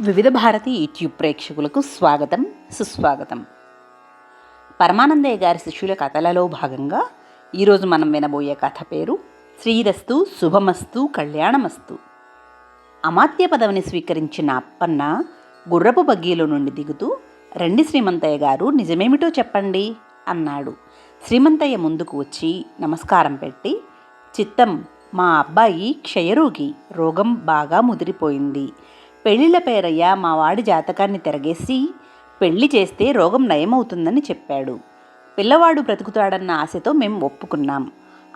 వివిధ భారతి యూట్యూబ్ ప్రేక్షకులకు స్వాగతం సుస్వాగతం. పరమానందయ్య గారి శిష్యుల కథలలో భాగంగా ఈరోజు మనం వినబోయే కథ పేరు శ్రీరస్తు శుభమస్తు కళ్యాణమస్తు. అమాత్య పదవిని స్వీకరించిన అప్పన్న గుర్రపు బగ్గీలో నుండి దిగుతూ రండి శ్రీమంతయ్య గారు నిజమేమిటో చెప్పండి అన్నాడు. శ్రీమంతయ్య ముందుకు వచ్చి నమస్కారం పెట్టి చిత్తం మా అబ్బాయి క్షయరోగి రోగం బాగా ముదిరిపోయింది. పెళ్ళిళ్ళ పేరయ్య మా వాడి జాతకాన్ని తిరగేసి పెళ్ళి చేస్తే రోగం నయమవుతుందని చెప్పాడు. పిల్లవాడు బ్రతుకుతాడన్న ఆశతో మేము ఒప్పుకున్నాం.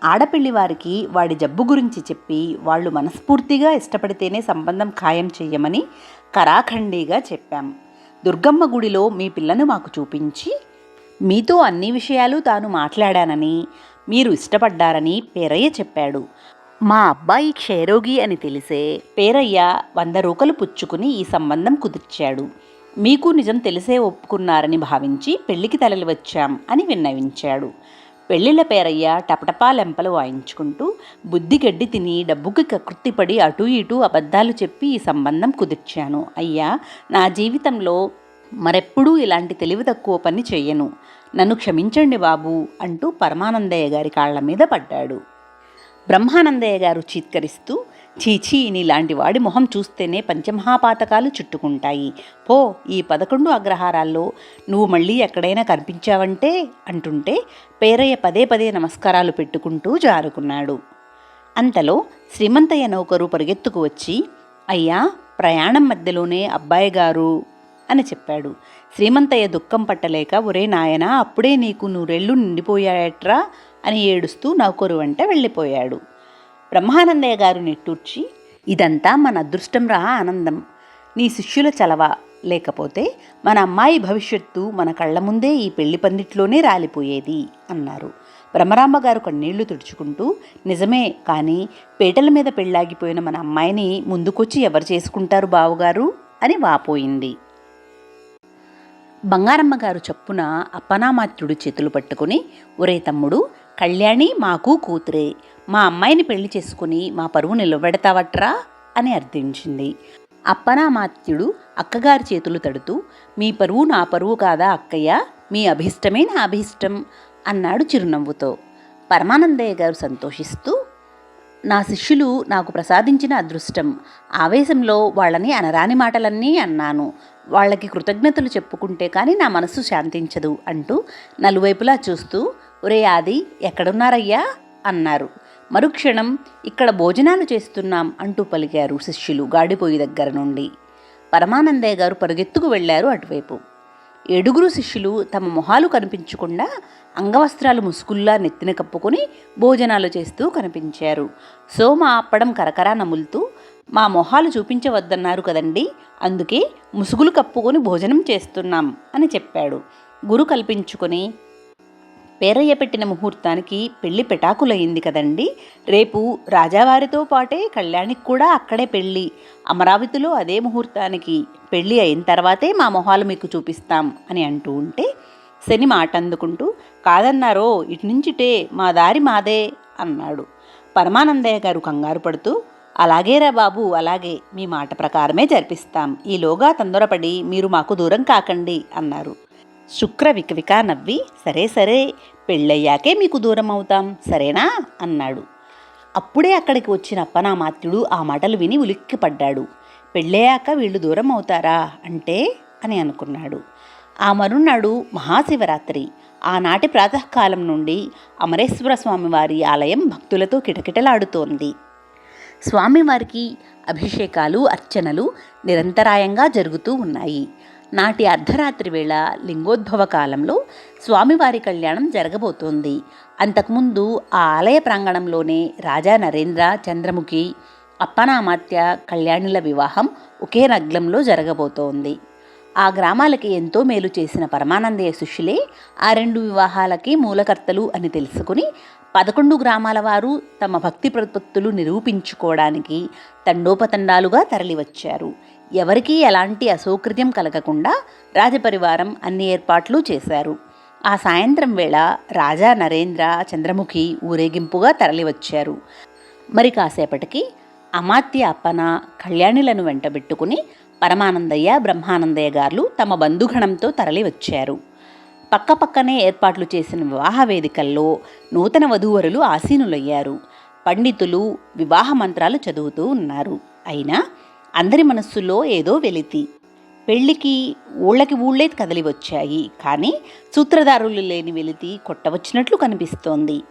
ఆడపిల్లి వారికి వాడి జబ్బు గురించి చెప్పి వాళ్ళు మనస్ఫూర్తిగా ఇష్టపడితేనే సంబంధం ఖాయం చెయ్యమని కరాఖండిగా చెప్పాం. దుర్గమ్మ గుడిలో మీ పిల్లను మాకు చూపించి మీతో అన్ని విషయాలు తాను మాట్లాడానని మీరు ఇష్టపడ్డారని పేరయ్య చెప్పాడు. మా అబ్బాయి క్షయరోగి అని తెలిసే పేరయ్య వంద రూకలు పుచ్చుకుని ఈ సంబంధం కుదిర్చాడు. మీకు నిజం తెలిసే ఒప్పుకున్నారని భావించి పెళ్ళికి తలలి వచ్చాం అని విన్నవించాడు. పెళ్ళిళ్ళ పేరయ్య టపటపా లెంపలు వాయించుకుంటూ బుద్ధి గడ్డి తిని డబ్బుకి కృత్తిపడి అటూ ఇటూ అబద్ధాలు చెప్పి ఈ సంబంధం కుదిర్చాను. అయ్యా నా జీవితంలో మరెప్పుడూ ఇలాంటి తెలివి తక్కువ పని చెయ్యను. నన్ను క్షమించండి బాబు అంటూ పరమానందయ్య గారి కాళ్ళ మీద పడ్డాడు. బ్రహ్మానందయ్య గారు చీత్కరిస్తూ చీచీ నీలాంటి వాడి మొహం చూస్తేనే పంచమహాపాతకాలు చుట్టుకుంటాయి. పో ఈ పదకొండు అగ్రహారాల్లో నువ్వు మళ్ళీ ఎక్కడైనా కనిపించావంటే అంటుంటే పేరయ్య పదే పదే నమస్కారాలు పెట్టుకుంటూ జారుకున్నాడు. అంతలో శ్రీమంతయ్య నౌకరు పరిగెత్తుకు వచ్చి అయ్యా ప్రయాణం మధ్యలోనే అబ్బాయి గారు అని చెప్పాడు. శ్రీమంతయ్య దుఃఖం పట్టలేక ఒరే నాయనా అప్పుడే నీకు నూరెళ్ళు నిండిపోయాయట్రా? అని ఏడుస్తూ నౌకరు వెంట వెళ్ళిపోయాడు. బ్రహ్మానందయ్య గారు నిట్టూర్చి ఇదంతా మన అదృష్టం రా ఆనందం. నీ శిష్యుల చలవ. లేకపోతే మన అమ్మాయి భవిష్యత్తు మన కళ్ళ ముందే ఈ పెళ్ళి పందిట్లోనే రాలిపోయేది అన్నారు. బ్రహ్మరాంబ గారు కన్నీళ్ళు తుడుచుకుంటూ నిజమే కానీ పేటల మీద పెళ్ళాగిపోయిన మన అమ్మాయిని ముందుకొచ్చి ఎవరు చేసుకుంటారు బావుగారు? అని వాపోయింది. బంగారమ్మ గారు చప్పున అప్పనామాత్యుడు చేతులు పట్టుకుని ఒరే తమ్ముడు కళ్యాణి మాకు కూతురే. మా అమ్మాయిని పెళ్ళి చేసుకుని మా పరువు నిలబెడతావట్రా? అని అర్థించింది. అప్పనామాత్యుడు అక్కగారి చేతులు తడుతూ మీ పరువు నా పరువు కాదా అక్కయ్య? మీ అభిష్టమే నా అభిష్టం అన్నాడు చిరునవ్వుతో. పరమానందయ్య గారు సంతోషిస్తూ నా శిష్యులు నాకు ప్రసాదించిన అదృష్టం. ఆవేశంలో వాళ్ళని అనరాని మాటలన్నీ అన్నాను. వాళ్ళకి కృతజ్ఞతలు చెప్పుకుంటే కానీ నా మనసు శాంతించదు అంటూ నలువైపులా చూస్తూ ఒరే ఆది ఎక్కడున్నారయ్యా? అన్నారు. మరుక్షణం ఇక్కడ భోజనాలు చేస్తున్నాం అంటూ పలికారు శిష్యులు గాడిపోయి దగ్గర నుండి. పరమానందయ్య గారు పరుగెత్తుకు వెళ్ళారు అటువైపు. ఏడుగురు శిష్యులు తమ మొహాలు కనిపించకుండా అంగవస్త్రాలు ముసుగుల్లా నెత్తిన కప్పుకొని భోజనాలు చేస్తూ కనిపించారు. సోమ అప్పడం కరకరా నములుతూ మా మొహాలు చూపించవద్దన్నారు కదండి అందుకే ముసుగులు కప్పుకొని భోజనం చేస్తున్నాం అని చెప్పాడు. గురు కల్పించుకొని పేరయ్య పెట్టిన ముహూర్తానికి పెళ్ళి పెటాకులయ్యింది కదండి. రేపు రాజావారితో పాటే కళ్యాణికి కూడా అక్కడే పెళ్ళి అమరావతిలో అదే ముహూర్తానికి పెళ్ళి అయిన తర్వాతే మా మొహాలు మీకు చూపిస్తాం అని అంటూ ఉంటే శని మాట అందుకుంటూ కాదన్నారో ఇటు నుంచిటే మా దారి మాదే అన్నాడు. పరమానందయ్య గారు కంగారు పడుతూ అలాగేరా బాబు అలాగే మీ మాట ప్రకారమే జరిపిస్తాం. ఈలోగా తొందరపడి మీరు మాకు దూరం కాకండి అన్నారు. శుక్ర వికవిక నవ్వి సరే సరే పెళ్ళయ్యాకే మీకు దూరం అవుతాం సరేనా? అన్నాడు. అప్పుడే అక్కడికి వచ్చిన అప్పనామాత్యుడు ఆ మాటలు విని ఉలిక్కిపడ్డాడు. పెళ్ళయ్యాక వీళ్ళు దూరం అవుతారా అంటే అని అనుకున్నాడు. ఆ మరునాడు మహాశివరాత్రి. ఆనాటి ప్రాతకాలం నుండి అమరేశ్వర స్వామివారి ఆలయం భక్తులతో కిటకిటలాడుతోంది. స్వామివారికి అభిషేకాలు అర్చనలు నిరంతరాయంగా జరుగుతూ ఉన్నాయి. నాటి అర్ధరాత్రి వేళ లింగోద్భవ కాలంలో స్వామివారి కళ్యాణం జరగబోతోంది. అంతకుముందు ఆ ఆలయ ప్రాంగణంలోనే రాజా నరేంద్ర చంద్రముఖి అప్పనామాత్య కళ్యాణుల వివాహం ఒకే నగ్నంలో జరగబోతోంది. ఆ గ్రామాలకి ఎంతో మేలు చేసిన పరమానందయ్య శిష్యులే ఆ రెండు వివాహాలకి మూలకర్తలు అని తెలుసుకుని పదకొండు గ్రామాల వారు తమ భక్తి ప్రపత్తులు నిరూపించుకోవడానికి తండోపతండాలుగా తరలివచ్చారు. ఎవరికీ ఎలాంటి అసౌకర్యం కలగకుండా రాజపరివారం అన్ని ఏర్పాట్లు చేశారు. ఆ సాయంత్రం వేళ రాజా నరేంద్ర చంద్రముఖి ఊరేగింపుగా తరలివచ్చారు. మరి కాసేపటికి అమాత్య అప్పన కళ్యాణులను వెంటబెట్టుకుని పరమానందయ్య బ్రహ్మానందయ్య గారు తమ బంధుగణంతో తరలివచ్చారు. పక్కపక్కనే ఏర్పాట్లు చేసిన వివాహ వేదికల్లో నూతన వధూవరులు ఆసీనులయ్యారు. పండితులు వివాహ మంత్రాలు చదువుతూ ఉన్నారు. అయినా అందరి మనస్సులో ఏదో వెలితి. పెళ్ళికి ఊళ్ళకి ఊళ్ళే కదలి వచ్చాయి. కానీ సూత్రధారులు లేని వెలితి కొట్టవచ్చినట్లు కనిపిస్తోంది.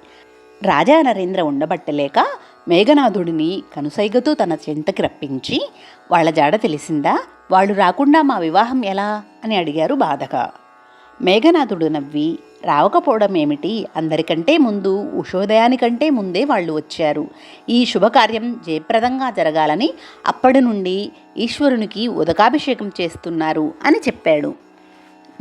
రాజా నరేంద్ర ఉండబట్టలేక మేఘనాథుడిని కనుసైగతో తన చెంతకి రప్పించి వాళ్ళ జాడ తెలిసిందా? వాళ్ళు రాకుండా మా వివాహం ఎలా? అని అడిగారు బాధగా. మేఘనాథుడు నవ్వి రావకపోవడం ఏమిటి అందరికంటే ముందు ఉషోదయానికంటే ముందే వాళ్ళు వచ్చారు. ఈ శుభకార్యం జయప్రదంగా జరగాలని అప్పటి నుండి ఈశ్వరునికి ఉదకాభిషేకం చేస్తున్నారు అని చెప్పాడు.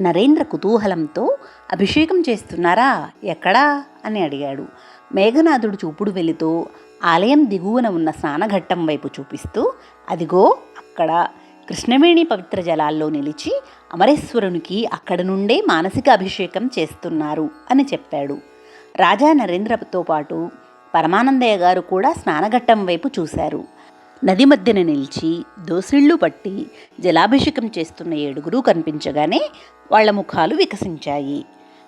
నరేంద్ర కుతూహలంతో అభిషేకం చేస్తున్నారా? ఎక్కడా? అని అడిగాడు. మేఘనాథుడు చూపుడు వెళుతూ ఆలయం దిగువన ఉన్న స్నానఘట్టం వైపు చూపిస్తూ అదిగో అక్కడ కృష్ణవేణి పవిత్ర జలాల్లో నిలిచి అమరేశ్వరునికి అక్కడ నుండే మానసిక అభిషేకం చేస్తున్నారు అని చెప్పాడు. రాజా నరేంద్రతో పాటు పరమానందయ్య గారు కూడా స్నానఘట్టం వైపు చూశారు. నది మధ్యన నిలిచి దోసిళ్ళు పట్టి జలాభిషేకం చేస్తున్న ఏడుగురు కనిపించగానే వాళ్ళ ముఖాలు వికసించాయి.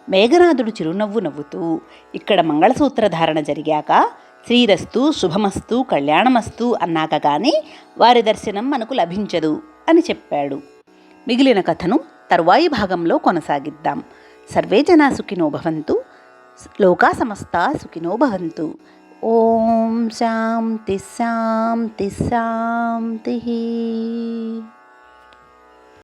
మేఘనాథుడు చిరునవ్వు నవ్వుతూ ఇక్కడ మంగళసూత్ర ధారణ జరిగాక శ్రీరస్తు శుభమస్తు కళ్యాణమస్తు అన్నాక కానీ వారి దర్శనం మనకు లభించదు. అని చెప్పాడు. మిగిలిన కథను తరువాయి భాగంలో కొనసాగిద్దాం. సర్వే జనా సుఖినో భవంతు లోకా సమస్త సుఖినో భవంతు. ఓం శాంతి శాంతి శాంతి.